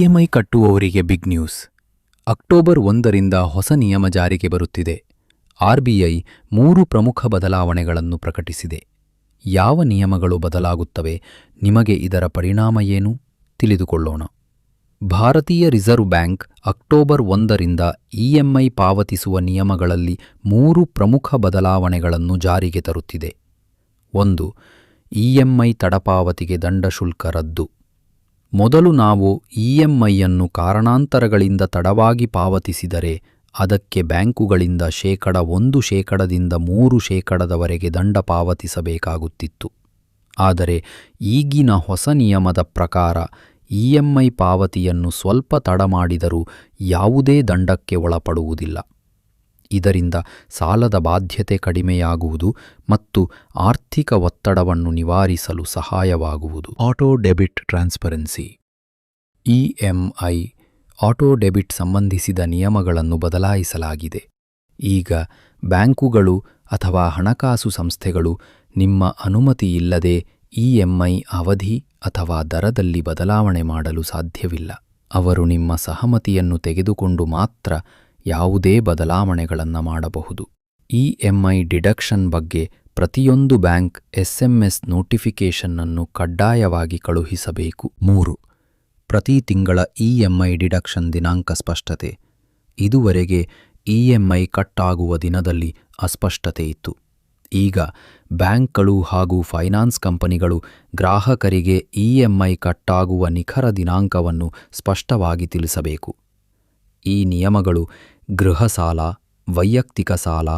EMI ಕಟ್ಟುವವರಿಗೆ big news. October ಒಂದರಿಂದ ಹೊಸ ನಿಯಮ ಜಾರಿಗೆ ಬರುತ್ತಿದೆ. ಆರ್ಬಿಐ ಮೂರು ಪ್ರಮುಖ ಬದಲಾವಣೆಗಳನ್ನು ಪ್ರಕಟಿಸಿದೆ. ಯಾವ ನಿಯಮಗಳು ಬದಲಾಗುತ್ತವೆ, ನಿಮಗೆ ಇದರ ಪರಿಣಾಮ ಏನು? ತಿಳಿದುಕೊಳ್ಳೋಣ. ಭಾರತೀಯ ರಿಸರ್ವ್ ಬ್ಯಾಂಕ್ ಅಕ್ಟೋಬರ್ ಒಂದರಿಂದ ಇಎಂಐ ಪಾವತಿಸುವ ನಿಯಮಗಳಲ್ಲಿ ಮೂರು ಪ್ರಮುಖ ಬದಲಾವಣೆಗಳನ್ನು ಜಾರಿಗೆ ತರುತ್ತಿದೆ. ಒಂದು ಇಎಂಐ ತಡಪಾವತಿಗೆ ದಂಡ ಶುಲ್ಕ ರದ್ದು. ಮೊದಲು ನಾವು ಇಎಂಐಯನ್ನು ಕಾರಣಾಂತರಗಳಿಂದ ತಡವಾಗಿ ಪಾವತಿಸಿದರೆ ಅದಕ್ಕೆ ಬ್ಯಾಂಕುಗಳಿಂದ ಶೇಕಡ ಒಂದು ಶೇಕಡದಿಂದ ಮೂರು ಶೇಕಡದವರೆಗೆ ದಂಡ ಪಾವತಿಸಬೇಕಾಗುತ್ತಿತ್ತು. ಆದರೆ ಈಗಿನ ಹೊಸ ನಿಯಮದ ಪ್ರಕಾರ ಇಎಂಐ ಪಾವತಿಯನ್ನು ಸ್ವಲ್ಪ ತಡ ಮಾಡಿದರೂ ಯಾವುದೇ ದಂಡಕ್ಕೆ ಒಳಪಡುವುದಿಲ್ಲ. ಇದರಿಂದ ಸಾಲದ ಬಾಧ್ಯತೆ ಕಡಿಮೆಯಾಗುವುದು ಮತ್ತು ಆರ್ಥಿಕ ಒತ್ತಡವನ್ನು ನಿವಾರಿಸಲು ಸಹಾಯವಾಗುವುದು. Auto debit transparency. EMI auto debit ಸಂಬಂಧಿಸಿದ ನಿಯಮಗಳನ್ನು ಬದಲಾಯಿಸಲಾಗಿದೆ. ಈಗ ಬ್ಯಾಂಕುಗಳು ಅಥವಾ ಹಣಕಾಸು ಸಂಸ್ಥೆಗಳು ನಿಮ್ಮ ಅನುಮತಿಯಿಲ್ಲದೆ ಇಎಂಐ ಅವಧಿ ಅಥವಾ ದರದಲ್ಲಿ ಬದಲಾವಣೆ ಮಾಡಲು ಸಾಧ್ಯವಿಲ್ಲ. ಅವರು ನಿಮ್ಮ ಸಹಮತಿಯನ್ನು ತೆಗೆದುಕೊಂಡು ಮಾತ್ರ ಯಾವುದೇ ಬದಲಾವಣೆಗಳನ್ನು ಮಾಡಬಹುದು. ಇಎಂಐ ಡಿಡಕ್ಷನ್ ಬಗ್ಗೆ ಪ್ರತಿಯೊಂದು ಬ್ಯಾಂಕ್ ಎಸ್ಎಂಎಸ್ ನೋಟಿಫಿಕೇಷನ್ನನ್ನು ಕಡ್ಡಾಯವಾಗಿ ಕಳುಹಿಸಬೇಕು. ಮೂರು, ಪ್ರತಿ ತಿಂಗಳ ಇಎಂಐ ಡಿಡಕ್ಷನ್ ದಿನಾಂಕ ಸ್ಪಷ್ಟತೆ. ಇದುವರೆಗೆ ಇಎಂಐ ಕಟ್ಟಾಗುವ ದಿನದಲ್ಲಿ ಅಸ್ಪಷ್ಟತೆ ಇತ್ತು. ಈಗ ಬ್ಯಾಂಕ್ಗಳು ಹಾಗೂ ಫೈನಾನ್ಸ್ ಕಂಪನಿಗಳು ಗ್ರಾಹಕರಿಗೆ ಇಎಂಐ ಕಟ್ಟಾಗುವ ನಿಖರ ದಿನಾಂಕವನ್ನು ಸ್ಪಷ್ಟವಾಗಿ ತಿಳಿಸಬೇಕು. ಈ ನಿಯಮಗಳು ಗೃಹ ಸಾಲ ವೈಯಕ್ತಿಕ ಸಾಲ,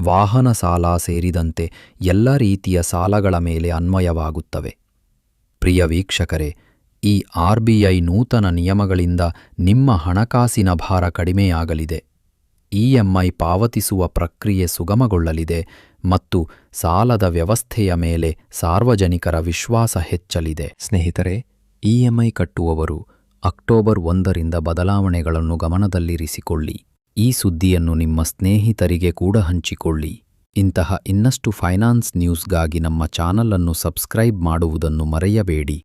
ವಾಹನ ಸಾಲ ಸೇರಿದಂತೆ ಎಲ್ಲ ರೀತಿಯ ಸಾಲಗಳ ಮೇಲೆ ಅನ್ವಯವಾಗುತ್ತವೆ. ಪ್ರಿಯ ವೀಕ್ಷಕರೇ, ಈ ಆರ್ಬಿಐ ನೂತನ ನಿಯಮಗಳಿಂದ ನಿಮ್ಮ ಹಣಕಾಸಿನ ಭಾರ ಕಡಿಮೆಯಾಗಲಿದೆ. ಇಎಂಐ ಪಾವತಿಸುವ ಪ್ರಕ್ರಿಯೆ ಸುಗಮಗೊಳ್ಳಲಿದೆ ಮತ್ತು ಸಾಲದ ವ್ಯವಸ್ಥೆಯ ಮೇಲೆ ಸಾರ್ವಜನಿಕರ ವಿಶ್ವಾಸ ಹೆಚ್ಚಲಿದೆ. ಸ್ನೇಹಿತರೆ ಇಎಂಐ ಕಟ್ಟುವವರು ಅಕ್ಟೋಬರ್ ಒಂದರಿಂದ ಬದಲಾವಣೆಗಳನ್ನು ಗಮನದಲ್ಲಿರಿಸಿಕೊಳ್ಳಿ. ಈ ಸುದ್ದಿಯನ್ನು ನಿಮ್ಮ ಸ್ನೇಹಿತರಿಗೆ ಕೂಡ ಹಂಚಿಕೊಳ್ಳಿ. ಇಂತಹ ಇನ್ನಷ್ಟು ಫೈನಾನ್ಸ್ ನ್ಯೂಸ್ಗಾಗಿ ನಮ್ಮ ಚಾನಲ್ ಅನ್ನು ಸಬ್ಸ್ಕ್ರೈಬ್ ಮಾಡುವುದನ್ನು ಮರೆಯಬೇಡಿ.